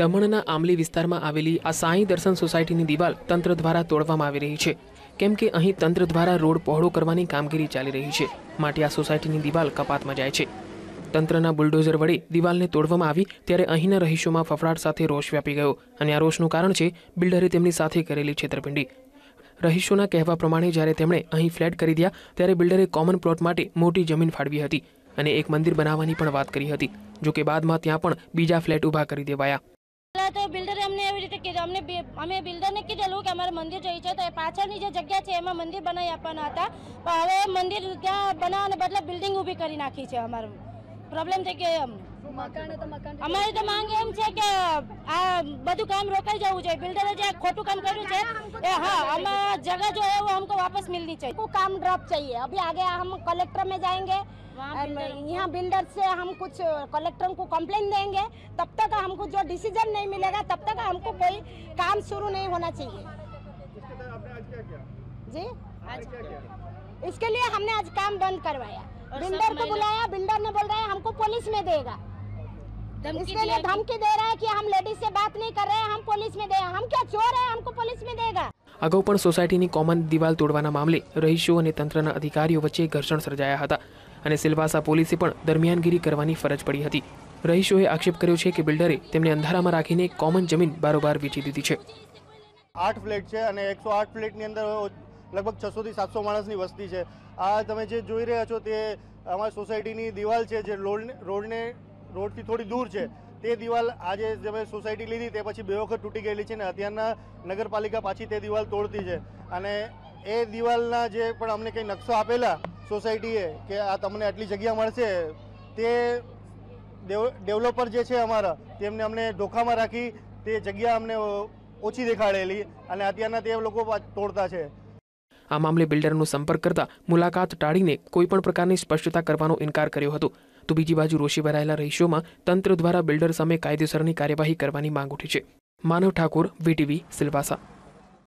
દમણના આંબલી વિસ્તારમાં આવેલી આ સાંઈ દર્શન સોસાયટીની દિવાલ તંત્ર દ્વારા તોડવામાં આવી રહી છે. કેમ કે અહીં તંત્ર દ્વારા રોડ પહોળો કરવાની કામગીરી ચાલી રહી છે. માટે આ સોસાયટીની દિવાલ કપાતમાં જાય છે. તંત્રના બુલડોઝર વડે દિવાલને તોડવામાં આવી ત્યારે અહીંના રહીશોમાં ફફડાટ સાથે રોષ વ્યાપી ગયો અને આ રોષનું કારણ છે બિલ્ડરે તેમની સાથે કરેલી છેતરપિંડી. રહીશોના કહેવા પ્રમાણે જ્યારે તેમણે અહીં ફ્લેટ ખરીદ્યા ત્યારે બિલ્ડરે કોમન પ્લોટ માટે મોટી જમીન ફાળવી હતી અને એક મંદિર બનાવવાની પણ વાત કરી હતી જો કે બાદમાં ત્યાં પણ બીજા ફ્લેટ ઊભા કરી દેવાયા. તો બિલ્ડરે અમને એવી રીતે કીધું. અમને અમે બિલ્ડરને કીધેલું કે અમારે મંદિર જોઈએ છે તો એ પાછળની જે જગ્યા છે એમાં મંદિર બનાવી આપવાના હતા. પણ હવે મંદિર ત્યાં બનાવવાને બદલે બિલ્ડિંગ ઊભી કરી નાખી છે અમારું. પ્રોબ્લેમ થઈ ગયો અમને અમારી તો માંગ એમ છે કે આ બધું કામ રોકાઈ જવું જોઈએ બિલ્ડરે જે ખોટું કામ કર્યું છે એ હા हमें जगह जो है वो हमको वापस मिलनी चाहिए को काम ड्रॉप चाहिए अभी आगे हम कलेक्टर में जाएंगे वहाँ और यहाँ बिल्डर से हम कुछ कलेक्टर को कंप्लेन देंगे तब तक हमको जो डिसीजन नहीं मिलेगा तब तक हमको कोई काम शुरू नहीं होना चाहिए जी इसके लिए हमने आज काम बंद करवाया और सब बिल्डर को महिला- बुलाया बिल्डर ने बोल रहा है हमको पुलिस में देगा धमकी इसके लिए दिया कि- धमकी दे रहा है कि हम लेडीज से बात नहीं कर रहे हैं हम पुलिस में देगा हम क्या चोर है हमको पुलिस में देगा અગાઉ પણ સોસાયટીની કોમન દિવાલ તોડવાના મામલે રહીશો અને તંત્રના અધિકારીઓ વચ્ચે ઘર્ષણ સર્જાયા હતા અને સિલવાસા પોલીસે પણ દરમિયાનગીરી કરવાની ફરજ પડી હતી રહીશોએ આક્ષેપ કર્યો છે કે બિલ્ડરે તેમને અંધારામાં રાખીને કોમન જમીન બારોબાર વેચી દીધી છે આઠ ફ્લેટ છે અને એકસો આઠ ફ્લેટની અંદર લગભગ છસોથી સાતસો માણસની વસ્તી છે. આ તમે જે જોઈ રહ્યા છો તે અમારી સોસાયટીની દિવાલ છે જે રોડને રોડને રોડથી થોડી દૂર છે. તે દિવાલ આજે તમે સોસાયટી લીધી તે પછી બે વખત તૂટી ગયેલી છે ને અત્યારના નગરપાલિકા પાછી તે દિવાલ તોડતી છે. અને એ દિવાલના જે પણ અમને કંઈ નકશો આપેલા સોસાયટીએ કે આ તમને આટલી જગ્યા મળશે, તે ડેવ- ડેવલપર જે છે અમારા, તેમને અમને ધોખામાં રાખી તે જગ્યા અમને ઓછી દેખાડેલી અને અત્યારના તે લોકો તોડતા છે. આ મામલે બિલ્ડરનો સંપર્ક કરતા મુલાકાત ટાળીને કોઈપણ પ્રકારની સ્પષ્ટતા કરવાનો ઇનકાર કર્યો હતો. તો બીજી બાજુ રોષે ભરાયેલા રહીશોમાં તંત્ર દ્વારા બિલ્ડર સામે કાયદેસરની કાર્યવાહી કરવાની માંગ ઉઠી છે. માનવ ઠાકુર, વીટીવી, સિલવાસા.